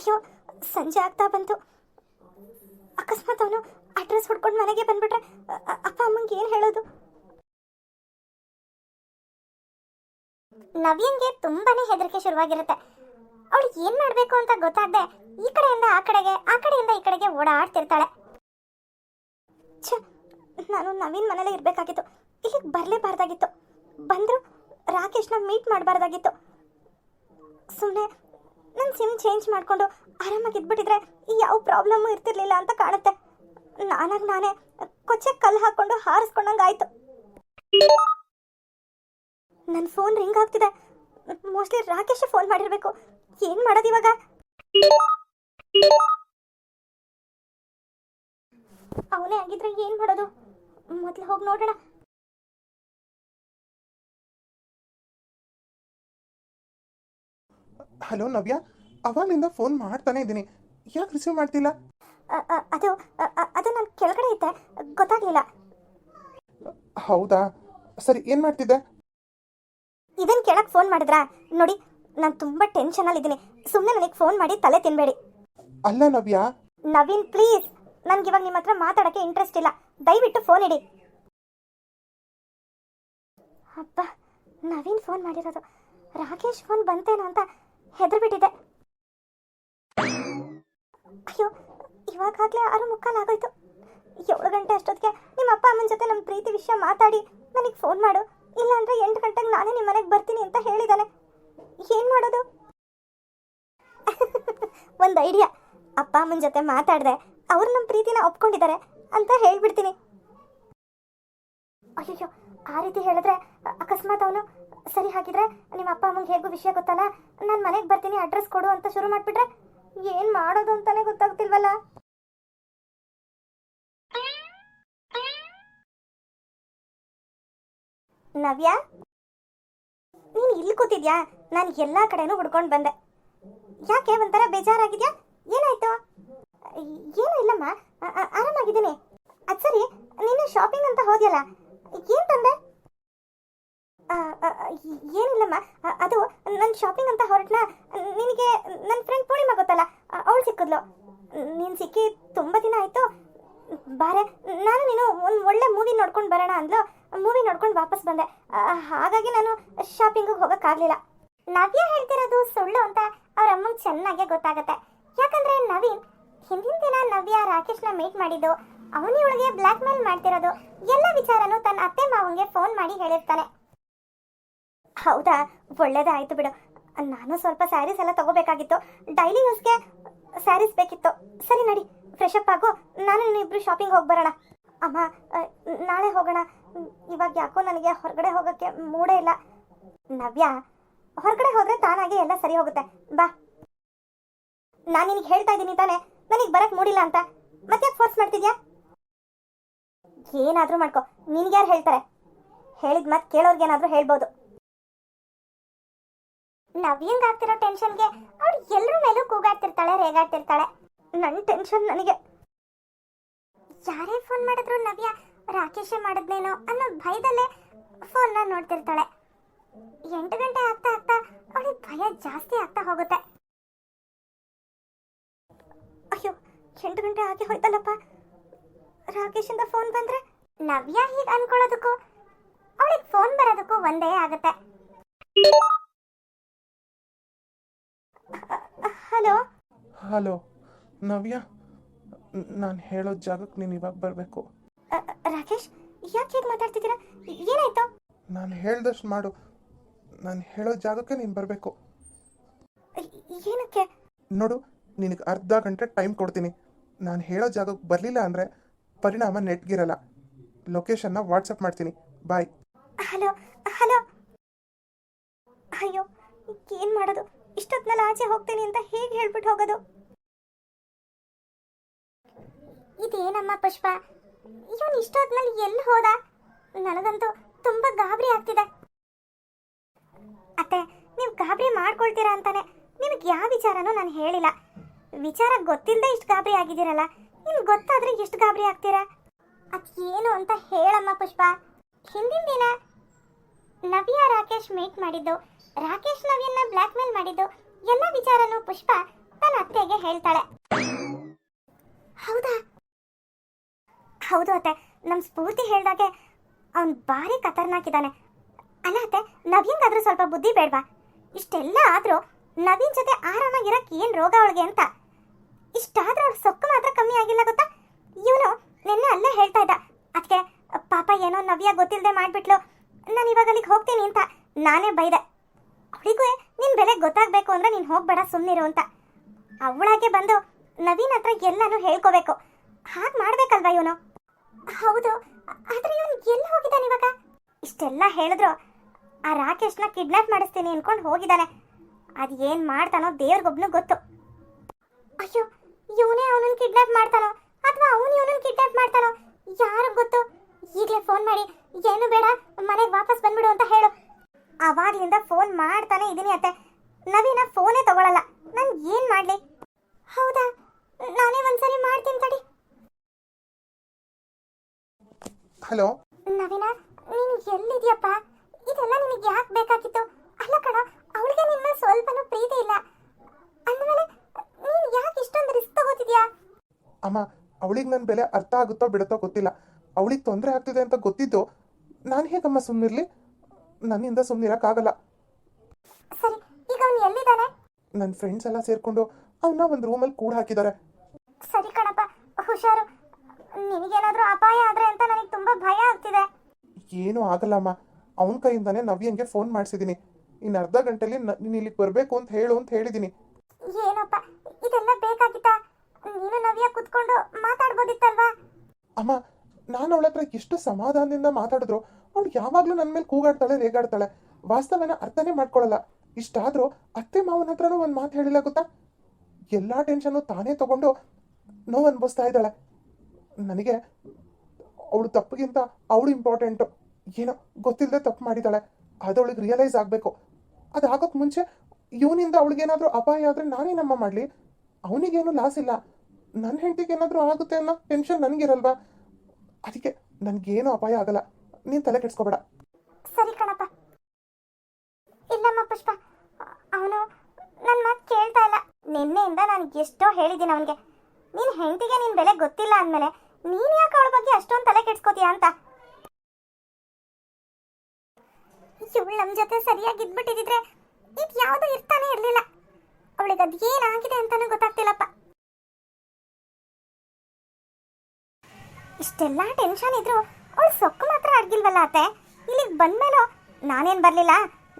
ಅಯ್ಯೋ, ಸಂಜೆ ಆಗ್ತಾ ಬಂತು. ಅಕಸ್ಮಾತ್ ಅವನು ಅಡ್ರೆಸ್ ಹುಡ್ಕೊಂಡು ಮನೆಗೆ ಬಂದ್ಬಿಟ್ರೆ ಅಪ್ಪ ಅಮ್ಮಂಗೆ ಏನು ಹೇಳೋದು? ನವ್ಯಂಗೆ ತುಂಬಾನೇ ಹೆದರಿಕೆ ಶುರುವಾಗಿರುತ್ತೆ. ಅವಳು ಏನ್ ಮಾಡ್ಬೇಕು ಅಂತ ಗೊತ್ತಾಗದೆ ಈ ಕಡೆಯಿಂದ ಆ ಕಡೆಗೆ, ಆ ಕಡೆಯಿಂದ ಈ ಕಡೆಗೆ ಓಡಾಡ್ತಿರ್ತಾಳೆ. ಛ, ನಾನು ನವೀನ್ ಮನೇಲೆ ಇರ್ಬೇಕಾಗಿತ್ತು. ಇಲ್ಲಿಗೆ ಬರಲೇಬಾರ್ದಾಗಿತ್ತು. ಬಂದ್ರು ರಾಕೇಶ್ನ ಮೀಟ್ ಮಾಡಬಾರ್ದಾಗಿತ್ತು. ಸುಮ್ಮನೆ ನನ್ನ ಸಿಮ್ ಚೇಂಜ್ ಮಾಡಿಕೊಂಡು ಆರಾಮಾಗಿ ಇದ್ಬಿಟ್ಟಿದ್ರೆ ಯಾವ ಪ್ರಾಬ್ಲಮ್ಮು ಇರ್ತಿರ್ಲಿಲ್ಲ ಅಂತ ಕಾಣುತ್ತೆ. ನಾನಾಗ ನಾನೇ ಕೊಚ್ಚೆ ಕಲ್ಲು ಹಾಕೊಂಡು ಹಾರಿಸ್ಕೊಂಡಂಗಾಯ್ತು ನನ್ನ ಫೋನ್ ರಿಂಗ್ ಆಗ್ತಿದೆ. ಮೋಸ್ಟ್ಲಿ ರಾಕೇಶ್ ಫೋನ್ ಮಾಡಿರಬೇಕು. ಏನು ಮಾಡೋದು ಇವಾಗ? ಅವನೇ ಆಗಿದ್ರೆ ಏನು ಮಾಡೋದು? ಮೊದ್ಲು ಹೋಗಿ ನೋಡೋಣ. ಹಲೋ ನವ್ಯ ಅವಾಗಲಿಂದ ಫೋನ್ ಮಾಡ್ತಾನೆ ಇದ್ದೀನಿ. ಯಾಕೆ ರಿಸೀವ್ ಮಾಡ್ತಿಲ್ಲ? ಅದು ಅದು ನಾನು ಕೆಳಗಡೆ ಇದೆ ಗೊತ್ತಾಗ್ಲಿಲ್ಲ. ಹೌದಾ? ಸರಿ ಏನು ಮಾಡ್ತಿದ್ದೆ? ಇದನ್ ಕೇಳಕ್ಕೆ ಫೋನ್ ಮಾಡಿದ್ರಾ? ನೋಡಿ ನಾನು ತುಂಬಾ ಟೆನ್ಷನ್ ಅಲ್ಲಿ ಇದ್ದೀನಿ. ಸುಮ್ಮನೆ ನನಗೆ ಫೋನ್ ಮಾಡಿ ತಲೆ ತಿನ್ಬೇಡಿ. ಅಲ್ಲ ನವ್ಯ. ನವೀನ್ ಪ್ಲೀಸ್ ನನ್ಗೆ ಇವಾಗ ನಿಮ್ಮ ಹತ್ರ ಮಾತಾಡಕ್ಕೆ ಇಂಟ್ರೆಸ್ಟ್ ಇಲ್ಲ. ದಯವಿಟ್ಟು ಫೋನ್ ಇಡಿ. ಅಪ್ಪ ನವೀನ್ ಫೋನ್ ಮಾಡಿರೋದು. ರಾಕೇಶ್ ಫೋನ್ ಬಂತೇನೋ ಅಂತ ಹೆದರ್ಬಿಟ್ಟಿದೆ. ಅಯ್ಯೋ, ಇವಾಗಾಗ್ಲೇ ಆರು ಮುಕ್ಕಾಲಾಗೋಯ್ತು ಏಳು ಗಂಟೆ ಅಷ್ಟೊತ್ತಿಗೆ ನಿಮ್ಮ ಅಪ್ಪ ಅಮ್ಮನ ಜೊತೆ ನಮ್ಮ ಪ್ರೀತಿ ವಿಷಯ ಮಾತಾಡಿ ನನಗೆ ಫೋನ್ ಮಾಡು. ಇಲ್ಲಾಂದ್ರೆ ಎಂಟು ಗಂಟೆಗೆ ನಾನೇ ನಿಮ್ಮ ಮನೆಗೆ ಬರ್ತೀನಿ ಅಂತ ಹೇಳಿದಾನೆ. ಏನು ಮಾಡೋದು? ಒಂದು ಐಡಿಯಾ ಅಪ್ಪ ಅಮ್ಮನ ಜೊತೆ ಮಾತಾಡಿದೆ, ಅವ್ರು ನಮ್ಮ ಪ್ರೀತಿನ ಒಪ್ಕೊಂಡಿದ್ದಾರೆ ಅಂತ ಹೇಳ್ಬಿಡ್ತೀನಿ. ಅಯ್ಯೋ ಆ ರೀತಿ ಹೇಳಿದ್ರೆ, ಅಕಸ್ಮಾತ್ ಅವನು ಸರಿ ಹಾಗಿದ್ರೆ ನಿಮ್ಮ ಅಪ್ಪ ಅಮ್ಮಂಗೆ ಹೇಗೂ ವಿಷಯ ಗೊತ್ತಲ್ಲ? ನಾನು ಮನೆಗೆ ಬರ್ತೀನಿ ಅಡ್ರೆಸ್ ಕೊಡು ಅಂತ ಶುರು ಮಾಡಿಬಿಟ್ರೆ ಏನು ಮಾಡೋದು ಅಂತಾನೆ ಗೊತ್ತಾಗ್ತಿಲ್ವಲ್ಲ? ನವ್ಯ? ನೀನು ಇಲ್ಲಿ ಕೂತಿದ್ಯಾ? ನಾನು ಎಲ್ಲ ಕಡೆನೂ ಹುಡ್ಕೊಂಡು ಬಂದೆ. ಯಾಕೆ ಒಂಥರ ಬೇಜಾರಾಗಿದ್ಯಾ? ಏನಾಯ್ತು? ಏನೂ ಇಲ್ಲಮ್ಮ ಆರಾಮಾಗಿದ್ದೀನಿ. ಅದು ಸರಿ ನೀನು ಶಾಪಿಂಗ್ ಅಂತ ಹೋದ್ಯಲ್ಲ ಏನು ತಂದೆ ಏನಿಲ್ಲಮ್ಮ. ಅದು ನನ್ನ ಶಾಪಿಂಗ್ ಅಂತ ಹೊರಟ್ನ ನಿನಗೆ ನನ್ನ ಫ್ರೆಂಡ್ ಪೂರ್ಣಿಮಾ ಗೊತ್ತಲ್ಲ? ಅವಳು ಸಿಕ್ಕಿದ್ಲು. ನೀನು ಸಿಕ್ಕಿ ತುಂಬ ದಿನ ಆಯಿತು. ಬಾರೆ, ನಾನು ನೀನು ಒಂದು ಒಳ್ಳೆ ಮೂವಿ ನೋಡ್ಕೊಂಡು ಬರೋಣ ಅಂದ್ಲು. ಮೂವಿ ನೋಡ್ಕೊಂಡು ವಾಪಸ್ ಬಂದೆ. ಹಾಗಾಗಿ ನಾನು ಶಾಪಿಂಗಿಗೆ ಹೋಗೋಕ್ಕಾಗಲಿಲ್ಲ. ನವ್ಯ ಹೇಳ್ತಿರೋದು ಸುಳ್ಳು ಅಂತ ಅವ್ರ ಅಮ್ಮಂಗೆ ಚೆನ್ನಾಗೇ ಗೊತ್ತಾಗತ್ತೆ. ಯಾಕಂದ್ರೆ ನವೀನ್ ಹಿಂದಿನ ದಿನ ನವ್ಯ ರಾಕೇಶ್ನ ಮೀಟ್ ಮಾಡಿದ್ದು. ಅವನು ಇವಳಿಗೆ ಬ್ಲ್ಯಾಕ್ ಮೇಲ್ ಮಾಡ್ತಿರೋದು. ಎಲ್ಲ ವಿಚಾರನು ತನ್ನ ಅತ್ತೆ ಮಾವಂಗೆ ಫೋನ್ ಮಾಡಿ ಹೇಳಿರ್ತಾನೆ. ಹೌದಾ? ಒಳ್ಳೇದಾಯ್ತು ಬಿಡು. ನಾನು ಸ್ವಲ್ಪ ಸ್ಯಾರೀಸ್ ಎಲ್ಲ ತಗೋಬೇಕಾಗಿತ್ತು. ಡೈಲಿ ಯೂಸ್ಗೆ ಸ್ಯಾರೀಸ್ ಬೇಕಿತ್ತು. ಸರಿ ನಡಿ ಫ್ರೆಶ್ ಅಪ್ ಆಗು. ನಾನು ನೀನು ಇಬ್ರು ಶಾಪಿಂಗ್ ಹೋಗಿ ಬರೋಣ. ಅಮ್ಮ ನಾಳೆ ಹೋಗೋಣ. ಇವಾಗ ಯಾಕೋ ನನಗೆ ಹೊರಗಡೆ ಹೋಗೋಕ್ಕೆ ಮೂಡೇ ಇಲ್ಲ. ನವ್ಯ, ಹೊರಗಡೆ ಹೋದ್ರೆ ತಾನಾಗೆ ಎಲ್ಲ ಸರಿ ಹೋಗುತ್ತೆ. ಬಾ. ನಾನು ನಿನಗೆ ಹೇಳ್ತಾ ಇದ್ದೀನಿ ತಾನೆ. ನನಗೆ ಬರಕ್ ಮೂಡಿಲ್ಲ ಅಂತ. ಮತ್ತೆ ಫೋರ್ಸ್ ಮಾಡ್ತಿದ್ಯಾ? ಏನಾದ್ರೂ ಮಾಡ್ಕೊ. ನಿನ್ಗ್ಯಾರು ಹೇಳ್ತಾರೆ? ಹೇಳಿದ ಮಾತು ಕೇಳೋರ್ಗೇನಾದ್ರೂ ಹೇಳ್ಬೋದು. ನವ್ಯಂಗ್ ಆಗ್ತಿರೋ ಟೆನ್ಷನ್ಗೆ ಅವ್ಳು ಎಲ್ಲರ ಮೇಲೂ ಕೂಗಾಡ್ತಿರ್ತಾಳೆ, ರೇಗಾಡ್ತಿರ್ತಾಳೆ. ನನ್ನ ಟೆನ್ಷನ್ ನನಗೆ. ಯಾರೇ ಫೋನ್ ಮಾಡಿದ್ರು ನವ್ಯ ರಾಕೇಶೇ ಮಾಡಿದ್ನೇನೋ ಅನ್ನೋ ಭಯದಲ್ಲೇ ಫೋನ್ನ ನೋಡ್ತಿರ್ತಾಳೆ. ಎಂಟು ಗಂಟೆ ಆಗ್ತಾ ಆಗ್ತಾ ಅವಳಿಗೆ ಭಯ ಜಾಸ್ತಿ ಆಗ್ತಾ ಹೋಗುತ್ತೆ. ಅಯ್ಯೋ, ಎಂಟು ಗಂಟೆ ಆಗಿ ಹೋಯ್ತಲ್ಲಪ್ಪ. ರಾಕೇಶಿಂದ ಫೋನ್ ಬಂದ್ರೆ ನವ್ಯ ಹೀಗೆ ಅನ್ಕೊಳ್ಳೋದಕ್ಕೂ ಅವಳಿಗೆ ಫೋನ್ ಬರೋದಕ್ಕೂ ಒಂದೇ ಆಗುತ್ತೆ. ಹಲೋ? ಹಲೋ ನವ್ಯ? ನಾನು ಹೇಳೋ ಜಾಗಕ್ಕೆ ನೀನು ಇವಾಗ ಬರಬೇಕು. ರಾಕೇಶ್ ಯಾಕೆ ಹೀಗೆ ಮಾತಾಡ್ತಿದ್ದೀರಾ? ಏನಾಯ್ತು? ನಾನು ಹೇಳ್ದಷ್ಟು ಮಾಡು. ನಾನು ಹೇಳೋ ಜಾಗಕ್ಕೆ ನೀನು ಬರಬೇಕು. ಏನಕ್ಕೆ? ನೋಡು ನಿನಗೆ ಅರ್ಧ ಗಂಟೆ ಟೈಮ್ ಕೊಡ್ತೀನಿ. ನಾನು ಹೇಳೋ ಜಾಗಕ್ಕೆ ಬರಲಿಲ್ಲ ಅಂದರೆ ಪರಿಣಾಮ ನೆಟ್ಗಿರಲ್ಲ. ಲೊಕೇಶನ್ನ ವಾಟ್ಸಪ್ ಮಾಡ್ತೀನಿ. ಬಾಯ್ ಹಲೋ ಹಲೋ ಅಯ್ಯೋ, ಏನ್ ಮಾಡೋದು? ಇಷ್ಟೊತ್ತಿನಲ್ಲಿ ಆಚೆ ಹೋಗ್ತೀನಿ ಅಂತ ಹೇಗೆ ಹೇಳ್ಬಿಟ್ಟು ಹೋಗೋದು? ಇದೇನಮ್ಮ ಪುಷ್ಪ? ಇವನು ಇಷ್ಟೊತ್ತಿನಲ್ಲಿ ಎಲ್ಲಿ ಹೋದ? ನನಗಂತೂ ತುಂಬಾ ಗಾಬರಿ ಆಗ್ತಿದೆ. ಅತ್ತೆ, ನೀವು ಗಾಬರಿ ಮಾಡ್ಕೊಳ್ತೀರಾ ಅಂತಾನೆ? ನಿಮಗೆ ಯಾವ ವಿಚಾರನೂ ನಾನು ಹೇಳಿಲ್ಲ. ವಿಚಾರ ಗೊತ್ತಿಲ್ಲದೆ ಇಷ್ಟು ಗಾಬರಿ ಆಗಿದ್ದೀರಲ್ಲ. ಇನ್ನು ಗೊತ್ತಾದ್ರೆ ಎಷ್ಟು ಗಾಬರಿ ಆಗ್ತೀರಾ? ಅದೇನು ಅಂತ ಹೇಳಮ್ಮ ಪುಷ್ಪ. ಹಿಂದಿನ ದಿನ ನವ್ಯ ರಾಕೇಶ್ ಮೀಟ್ ಮಾಡಿದ್ದು. ರಾಕೇಶ್ ನವ್ಯನ್ನ ಬ್ಲ್ಯಾಕ್ ಮೇಲ್ ಮಾಡಿದ್ದು. ಎಲ್ಲ ವಿಚಾರನೂ ಪುಷ್ಪ ತನ್ನ ಅತ್ತೆಗೆ ಹೇಳ್ತಾಳೆ. ಹೌದಾ? ಹೌದು ಅತ್ತೆ. ನಮ್ಮ ಸ್ಫೂರ್ತಿ ಹೇಳ್ದಾಗೆ ಅವ್ನು ಭಾರಿ ಕತರ್ನಾಕಿದ್ದಾನೆ. ಅಲ್ಲ ಅತ್ತೆ, ನವ್ಯಂಗಾದ್ರೂ ಸ್ವಲ್ಪ ಬುದ್ಧಿ ಬೇಡ್ವಾ? ಇಷ್ಟೆಲ್ಲ ಆದ್ರೂ ನವೀನ್ ಜೊತೆ ಆರಾಮಾಗಿರಕ್ ಏನ್ ರೋಗ ಅವಳಿಗೆ ಅಂತ? ಇಷ್ಟಾದ್ರೂ ಅವ್ರ ಸೊಕ್ಕು ಮಾತ್ರ ಕಮ್ಮಿ ಆಗಿಲ್ಲ ಗೊತ್ತಾ? ಇವನು ನಿನ್ನೆ ಅಲ್ಲೇ ಹೇಳ್ತಾ ಇದ್ದ. ಅದಕ್ಕೆ ಪಾಪ ಏನೋ ನವ್ಯ ಗೊತ್ತಿಲ್ಲದೆ ಮಾಡ್ಬಿಟ್ಲು. ನಾನು ಇವಾಗ ಅಲ್ಲಿಗೆ ಹೋಗ್ತೀನಿ ಅಂತ ನಾನೇ ಬೈದೆ. ಅವಳಿಗೂ ನಿನ್ ಬೆಲೆ ಗೊತ್ತಾಗ್ಬೇಕು ಅಂದ್ರೆ ನೀನು ಹೋಗ್ಬೇಡ ಸುಮ್ಮನಿರು ಅಂತ. ಅವಳಾಗೆ ಬಂದು ನವೀನ್ ಹತ್ರ ಎಲ್ಲಾನು ಹೇಳ್ಕೋಬೇಕು. ಹಾಗೆ ಮಾಡ್ಬೇಕಲ್ವಾ ಇವನು? ಹೌದು, ಆದ್ರೆ ಇವನು ಎಲ್ಲಿ ಹೋಗಿದ್ದಾನೆ ಇವಾಗ? ಇಷ್ಟೆಲ್ಲ ಹೇಳಿದ್ರು ಆ ರಾಕೇಶ್ನ ಕಿಡ್ನಾಪ್ ಮಾಡಿಸ್ತೀನಿ ಅನ್ಕೊಂಡು ಹೋಗಿದ್ದಾನೆ. ಅದು ಏನು ಮಾಡ್ತಾನೋ ದೇವ್ರಿಗೊಬ್ನು ಗೊತ್ತು. ಅಯ್ಯೋ ಇವನೇ ಅವನನ್ನ ಕಿಡ್ನಾಪ್ ಮಾಡ್ತಾನೋ ಅಥವಾ ಅವನು ಇವನನ್ನ ಕಿಡ್ನಾಪ್ ಮಾಡ್ತಾನೋ? ಯಾರು ಗೊತ್ತು? ಈಗಲೇ ಫೋನ್ ಮಾಡಿ ಏನು ಬೇಡ ಮನೆಗೆ ವಾಪಸ್ ಬಂದ್ಬಿಡು ಅಂತ ಹೇಳು. ಅವಾಗ್ಲಿಂದ ಫೋನ್ ಮಾಡ್ತಾನೆ ಇದ್ದೀನಿ ಅತ್ತೆ. ನವೀನ ಫೋನೇ ತಗೊಳಲ್ಲ. ನಾನು ಏನ್ ಮಾಡ್ಲಿ? ಹೌದಾ? ನಾನೇ ಒಂದ್ಸರಿ ಮಾಡ್ತೀನಿ ತಡಿ. ಹಲೋ? ನವೀನ ನೀನು ಎಲ್ಲಿದ್ಯಪ್ಪ? ಇದೆಲ್ಲ ನಿನಗೆ ಯಾಕೆ ಬೇಕಾಗಿತ್ತು? ಅಲ್ಲ ಕಣ ಅವಳಿಗೆ ನಿಮ್ಮ ಸ್ವಲ್ಪನೂ ಪ್ರೀತಿ ಇಲ್ಲ. ಅಂದಮೇಲೆ ನೀನು ಯಾಕೆ ಇಷ್ಟೊಂದು ರಿಸ್ಕ್ ತಗೋತಿದ್ಯಾ? ಅಮ್ಮ ಅವಳಿಗೆ ನನ್ನ ಬೆಲೆ ಅರ್ಥ ಆಗುತ್ತೋ ಬಿಡುತ್ತೋ ಗೊತ್ತಿಲ್ಲ. ಅವಳಿಗೆ ತೊಂದರೆ ಆಗ್ತಿದೆ ಅಂತ ಗೊತ್ತಿದ್ದು ನಾನು ಹೇಗಮ್ಮ ಸುಮ್ಮನಿರ್ಲಿ ನನ್ನಿಂದ ಸುಮ್ಮನಿರೋಕ್ಕಾಗಲ್ಲ ಸರಿ ಈಗ ಅವನು ಎಲ್ಲಿದ್ದಾನೆ? ನನ್ನ ಫ್ರೆಂಡ್ಸ್ ಎಲ್ಲ ಸೇರ್ಕೊಂಡು ಅವನ್ನ ಒಂದು ರೂಮಲ್ಲಿ ಕೂಡ ಹಾಕಿದ್ದಾರೆ. ಸರಿ ಕಣಪ್ಪ ಹುಷಾರು. ನಿನಗೇನಾದ್ರೂ ಅಪಾಯ ಆದ್ರೆ ಅಂತ ನನಗೆ ತುಂಬಾ ಭಯ ಆಗ್ತಿದೆ. ಏನೂ ಆಗಲ್ಲಮ್ಮ ಅವನ ಕೈಯಿಂದಾನೇ ನವ್ಯಂಗೆ ಫೋನ್ ಮಾಡಿಸಿದ್ದೀನಿ ಇನ್ನು ಅರ್ಧ ಗಂಟೆಲಿ ನೀನು ಇಲ್ಲಿಗೆ ಬರಬೇಕು ಅಂತ ಹೇಳು ಅಂತ ಹೇಳಿದ್ದೀನಿ ಏನಪ್ಪ ನೀನು ನವ್ಯ ಕುತ್ಕೊಂಡು ಮಾತಾಡ್ಬೋದಿತ್ತಲ್ವಾ? ಅಮ್ಮ, ನಾನು ಅವಳ ಎಷ್ಟು ಸಮಾಧಾನದಿಂದ ಮಾತಾಡಿದ್ರು, ಅವಳು ಯಾವಾಗ್ಲೂ ನನ್ನ ಮೇಲೆ ಕೂಗಾಡ್ತಾಳೆ, ರೇಗಾಡ್ತಾಳೆ. ವಾಸ್ತವನ ಅರ್ಥನೇ ಮಾಡ್ಕೊಳ್ಳಲ್ಲ. ಇಷ್ಟಾದ್ರೂ ಅತ್ತೆ ಮಾವನ ಹತ್ರನೂ ಒಂದು ಮಾತು ಹೇಳಿಲ್ಲ ಗೊತ್ತಾ? ಎಲ್ಲ ಟೆನ್ಷನ್ನು ತಾನೇ ತಗೊಂಡು ನೋವು ಅನ್ಭವಿಸ್ತಾ ಇದ್ದಾಳೆ. ನನಗೆ ಅವಳು ತಪ್ಪಿಗಿಂತ ಅವಳು ಇಂಪಾರ್ಟೆಂಟು ಏನೋ ಗೊತ್ತಿಲ್ಲದೆ ತಪ್ಪು ಮಾಡಿದ್ದಾಳೆ. ಅದು ಅವಳಿಗೆ ರಿಯಲೈಸ್ ಆಗಬೇಕು. ಅದಾಗೋಕ್ಕೆ ಮುಂಚೆ ಇವನಿಂದ ಅವಳಿಗೇನಾದರೂ ಅಪಾಯ ಆದರೆ ನಾನೇನಮ್ಮ ಮಾಡಲಿ. ಅವನಿಗೇನು ಲಾಸ್ ಇಲ್ಲ. ನನ್ನ ಹೆಂಡತಿಗೆ ಏನಾದರೂ ಆಗುತ್ತೆ ಅನ್ನೋ ಟೆನ್ಷನ್ ನನಗಿರಲ್ವಾ? ಅದಕ್ಕೆ ನನಗೇನು ಅಪಾಯ ಆಗಲ್ಲ. ನೀನು ತಲೆ ಕೆಡ್ಸ್ಕೋಬೇಡ. ಸರಿ ಕಣಪ್ಪ. ಇಲ್ಲಮ್ಮ ಪುಷ್ಪ, ಅವನು ನನ್ನ ಮಾತು ಕೇಳ್ತಾ ಇಲ್ಲ. ನಿನ್ನೆಯಿಂದ ನಾನು ಎಷ್ಟೋ ಹೇಳಿದ್ದೀನಿ ಅವನಿಗೆ. ನಿನ್ನ ಹೆಂಡತಿಗೆ ನಿನ್ನ ಬೆಲೆ ಗೊತ್ತಿಲ್ಲ ಅಂದಮೇಲೆ ನೀನು ಯಾಕೆ ಅವಳ ಬಗ್ಗೆ ಅಷ್ಟೊಂದು ತಲೆ ಕೆಡ್ಸ್ಕೋತೀಯ ಅಂತ? ಇವಳು ನಮ್ಮ ಜೊತೆ ಸರಿಯಾಗಿ ಇದ್ಬಿಟ್ಟಿದ್ರೆ ಇದು ಯಾವುದೂ ಇರ್ತಾನೆ ಇರಲಿಲ್ಲ. ಅವಳಿಗೆ ಅದು ಏನಾಗಿದೆ ಅಂತಾನೂ ಗೊತ್ತಾಗ್ತಿಲ್ಲಪ್ಪ. ಇಷ್ಟೆಲ್ಲ ಟೆನ್ಷನ್ ಇದ್ರು ಅವಳು ಸೊಕ್ಕು ಮಾತ್ರ ಅಡ್ಗಿಲ್ವಲ್ಲ ಅತ್ತೆ. ಇಲ್ಲಿಗೆ ಬಂದ್ಮೇಲೂ ನಾನೇನು ಬರಲಿಲ್ಲ?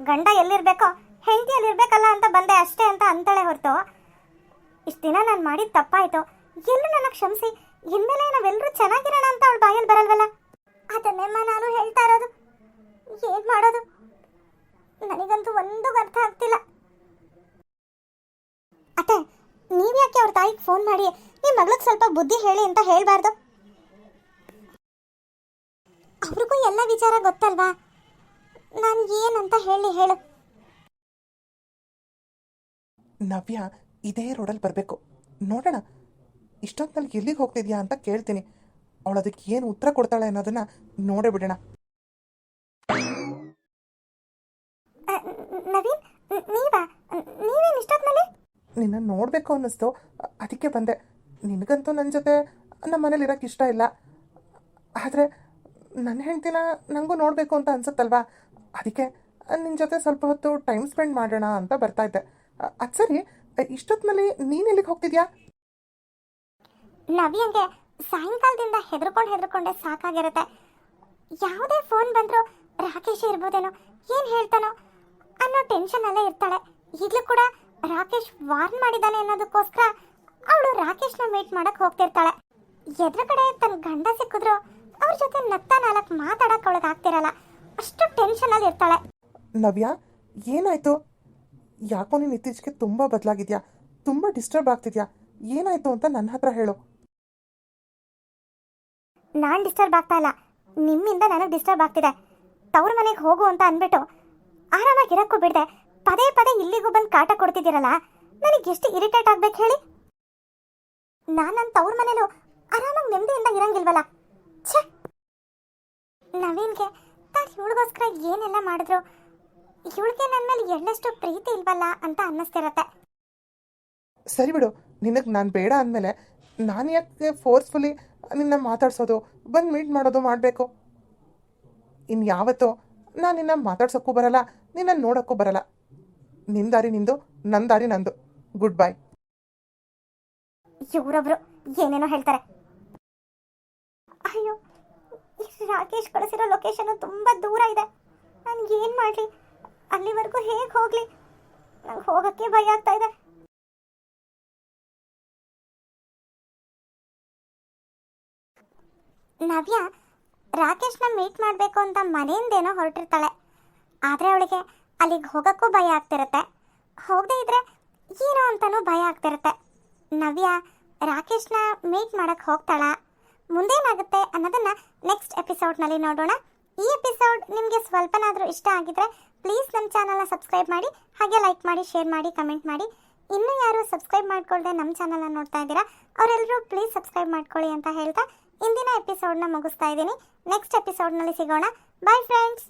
ಗಂಡ ಎಲ್ಲಿರ್ಬೇಕೋ, ಹೆಂಡತಿ ಅಲ್ಲಿರ್ಬೇಕಲ್ಲ ಅಂತ ಬಂದೆ ಅಷ್ಟೇ ಅಂತ ಅಂತಾಳೆ ಹೊರತು. ಇಷ್ಟು ದಿನ ನಾನು ಮಾಡಿದ ತಪ್ಪಾಯಿತು. ಎಲ್ಲೂ ನನಗೆ ಕ್ಷಮಿಸಿ, ಇನ್ಮೇಲೆ ನಾವೆಲ್ಲರೂ ಚೆನ್ನಾಗಿರೋಣ ಅಂತ ಅವಳು ಬಾಯಲ್ಲಿ ಬರಲ್ವಲ್ಲ? ಅದನ್ನೇಮ್ಮ ನಾನು ಹೇಳ್ತಾ ಇರೋದು. ಏನು ಮಾಡೋದು? ನನಗಂತೂ ಒಂದು ಅರ್ಥ ಆಗ್ತಿಲ್ಲ. ಅತ್ತೆ ನೀವ್ಯಾಕೆ ಅವ್ರ ತಾಯಿಗೆ ಫೋನ್ ಮಾಡಿ? ನಿಮ್ಮ ಮಗಳಿಗೆ ಸ್ವಲ್ಪ ಬುದ್ಧಿ ಹೇಳಿ ಅಂತ ಹೇಳಬಾರ್ದು. ಅವ್ರಿಗೂ ಎಲ್ಲ ವಿಚಾರ ಗೊತ್ತಲ್ವಾ? ನಾನು ಏನಂತ ಹೇಳಿ ಹೇಳು. ನವ್ಯ ಇದೇ ರೋಡಲ್ಲಿ ಬರಬೇಕು. ನೋಡೋಣ. ಇಷ್ಟೊತ್ತಿನಲ್ಲಿ ಎಲ್ಲಿಗೆ ಹೋಗ್ತಿದ್ಯಾ ಅಂತ ಕೇಳ್ತೀನಿ. ಅವಳು ಅದಕ್ಕೆ ಏನು ಉತ್ತರ ಕೊಡ್ತಾಳೆ ಅನ್ನೋದನ್ನ ನೋಡೇ ಬಿಡೋಣ ನವೀನ್ ನೀವಾ? ನಿನ್ನ ನೋಡಬೇಕು ಅನ್ನಿಸ್ತು. ಅದಕ್ಕೆ ಬಂದೆ. ನಿನಗಂತೂ ನನ್ನ ಜೊತೆ ನಮ್ಮ ಮನೇಲಿ ಇರೋಕ್ಕೆ ಇಷ್ಟ ಇಲ್ಲ. ಆದರೆ ನನ್ನ ಹೆಂಡ್ತಿನ ನನಗೂ ನೋಡಬೇಕು ಅಂತ ಅನ್ಸುತ್ತಲ್ವಾ? ಅದಕ್ಕೆ ನಿನ್ನ ಜೊತೆ ಸ್ವಲ್ಪ ಹೊತ್ತು ಟೈಮ್ ಸ್ಪೆಂಡ್ ಮಾಡೋಣ ಅಂತ ಬರ್ತಾ ಇದ್ದೆ. ಅದು ಸರಿ ಇಷ್ಟೊತ್ತಿನಲ್ಲಿ ನೀನು ಎಲ್ಲಿಗೆ ಹೋಗ್ತಿದ್ಯಾ? ನವ್ಯಂಗೆ ಸಾಯಂಕಾಲದಿಂದ ಹೆದರ್ಕೊಂಡು ಹೆದರ್ಕೊಂಡೆ ಸಾಕಾಗಿರುತ್ತೆ. ಯಾವುದೇ ಫೋನ್ ಬಂದರೂ ರಾಕೇಶ್ ಇರ್ಬೋದೇನೋ, ಏನು ಹೇಳ್ತಾನೋ ಅನ್ನೋ ಟೆನ್ಷನ್ ಅಲ್ಲೇ ಇರ್ತಾಳೆ. ಈಗಲೂ ಕೂಡ ರಾಕೇಶ್ ವಾರ್ನ್ ಮಾಡಿದ್ದಾನೆ ಅನ್ನೋದಕ್ಕೋಸ್ಕರ ಅವಳು ರಾಕೇಶ್ನ ಮೀಟ್ ಮಾಡಕ್ ಹೋಗ್ತಿರ್ತಾಳೆ. ಕಡೆ ತನ್ನ ಗಂಡ ಸಿಕ್ಕಿದ್ರು ಅವ್ರ ಜೊತೆ ನತ್ತ ನಾಲ್ಕು ಮಾತಾಡಕ್ ಅವಳಗ್ ಆಗ್ತಿರಲ್ಲ. ಅಷ್ಟು ಟೆನ್ಷನ್ ಅಲ್ಲಿ ಇರ್ತಾಳೆ. ನವ್ಯ ಏನಾಯ್ತು? ಯಾಕೋ ನೀನು ಇತ್ತೀಚೆಗೆ ತುಂಬ ಬದಲಾಗಿದ್ಯಾ? ತುಂಬ ಡಿಸ್ಟರ್ಬ್ ಆಗ್ತಿದ್ಯಾ? ಏನಾಯ್ತು ಅಂತ ನನ್ನ ಹತ್ರ ಹೇಳು. ನಾನ್ ಡಿಸ್ಟರ್ಬ್ ಆಗ್ತಾ ಇಲ್ಲ. ನಿಮ್ಮಿಂದ ನನಗೆ ಡಿಸ್ಟರ್ಬ್ ಆಗ್ತಿದೆ. ತವ್ರ ಮನೆಗೆ ಹೋಗು ಅಂತ ಅಂದ್ಬಿಟ್ಟು ಆರಾಮಾಗಿ ಇರಕ್ಕೂ ಬಿಡದೆ. ಪದೇ ಪದೇ ಇಲ್ಲಿಗೂ ಬಂದು ಕಾಟ ಕೊಡ್ತಿದ್ದೀರಲ್ಲ? ನನಗೆ ಎಷ್ಟು ಇರಿಟೇಟ್ ಆಗ್ಬೇಕು ಹೇಳಿ? ನಾನು ನನ್ನ ತವ್ರ ಮನೇಲೂ ಆರಾಮಾಗಿ ನೆಮ್ಮದಿಯಿಂದ ಇರಂಗಿಲ್ವಲ್ಲ? ಛೇ! ನವೀನ್ಗೆ ತಾನು ಇವಳಿಗೋಸ್ಕರ ಏನೆಲ್ಲ ಮಾಡಿದ್ರು? ಇವಳಿಗೆ ನನ್ನ ಮೇಲೆ ಎಳ್ಳಷ್ಟು ಪ್ರೀತಿ ಇಲ್ವಲ್ಲ ಅಂತ ಅನ್ನಿಸ್ತಿರತ್ತೆ. ಸರಿ ಬಿಡು, ನಿನಗೆ ನಾನು ಬೇಡ ಅಂದಮೇಲೆ ನಾನು ಯಾಕೆ ಫೋರ್ಸ್ಫುಲಿ ನಿನ್ನ ಮಾತಾಡ್ಸೋದು, ಬಂದು ಮೀಟ್ ಮಾಡೋದು ಮಾಡಬೇಕು? ಇನ್ನು ಯಾವತ್ತೋ ನಾನು ನಿನ್ನ ಮಾತಾಡ್ಸೋಕ್ಕೂ ಬರಲ್ಲ, ನಿನ್ನ ನೋಡೋಕ್ಕೂ ಬರಲ್ಲ. ನಿನ್ನ ದಾರಿ ನಿಂದು ನಂದಾರಿ ದಾರಿ ನಂದು. ಗುಡ್ ಬೈ ಇವರೊಬ್ರು ಏನೇನೋ ಹೇಳ್ತಾರೆ. ಅಯ್ಯೋ ರಾಕೇಶ್ ಕಳಿಸಿರೋ ಲೊಕೇಶನ್ ತುಂಬಾ ದೂರ ಇದೆ. ನಾನು ಏನ್ ಮಾಡ್ಲಿ? ಅಲ್ಲಿವರೆಗೂ ಹೇಗೆ ಹೋಗ್ಲಿ? ನಂಗೆ ಹೋಗಕ್ಕೆ ಭಯ ಆಗ್ತಾ ಇದೆ. ನವ್ಯ, ರಾಕೇಶ್ನ ಮೀಟ್ ಮಾಡಬೇಕು ಅಂತ ಮನೆಯಿಂದೇನೋ ಹೊರಟಿರ್ತಾಳೆ. ಆದರೆ ಅವಳಿಗೆ ಅಲ್ಲಿಗೆ ಹೋಗೋಕ್ಕೂ ಭಯ ಆಗ್ತಿರುತ್ತೆ. ಹೋಗದೇ ಇದ್ರೆ ಏನೋ ಅಂತಲೂ ಭಯ ಆಗ್ತಿರುತ್ತೆ. ನವ್ಯ ರಾಕೇಶ್ನ ಮೀಟ್ ಮಾಡೋಕ್ಕೆ ಹೋಗ್ತಾಳ. ಮುಂದೇನಾಗುತ್ತೆ ಅನ್ನೋದನ್ನ ನೆಕ್ಸ್ಟ್ ಎಪಿಸೋಡ್ನಲ್ಲಿ ನೋಡೋಣ. ಈ ಎಪಿಸೋಡ್ ನಿಮಗೆ ಸ್ವಲ್ಪನಾದರೂ ಇಷ್ಟ ಆಗಿದ್ರೆ ಪ್ಲೀಸ್ ನಮ್ಮ ಚಾನಲ್ನ ಸಬ್ಸ್ಕ್ರೈಬ್ ಮಾಡಿ, ಹಾಗೆ ಲೈಕ್ ಮಾಡಿ ಶೇರ್ ಮಾಡಿ ಕಮೆಂಟ್ ಮಾಡಿ. ಇನ್ನೂ ಯಾರು ಸಬ್ಸ್ಕ್ರೈಬ್ ಮಾಡ್ಕೊಳ್ಳದೆ ನಮ್ಮ ಚಾನಲ್ನ ನೋಡ್ತಾ ಇದ್ದೀರಾ ಅವರೆಲ್ಲರೂ ಪ್ಲೀಸ್ ಸಬ್ಸ್ಕ್ರೈಬ್ ಮಾಡ್ಕೊಳ್ಳಿ ಅಂತ ಹೇಳ್ತಾ ಇಂದಿನ ಎಪಿಸೋಡ್ನ ಮುಗಿಸ್ತಾ ಇದ್ದೀನಿ. ನೆಕ್ಸ್ಟ್ ಎಪಿಸೋಡ್ನಲ್ಲಿ ಸಿಗೋಣ. Bye friends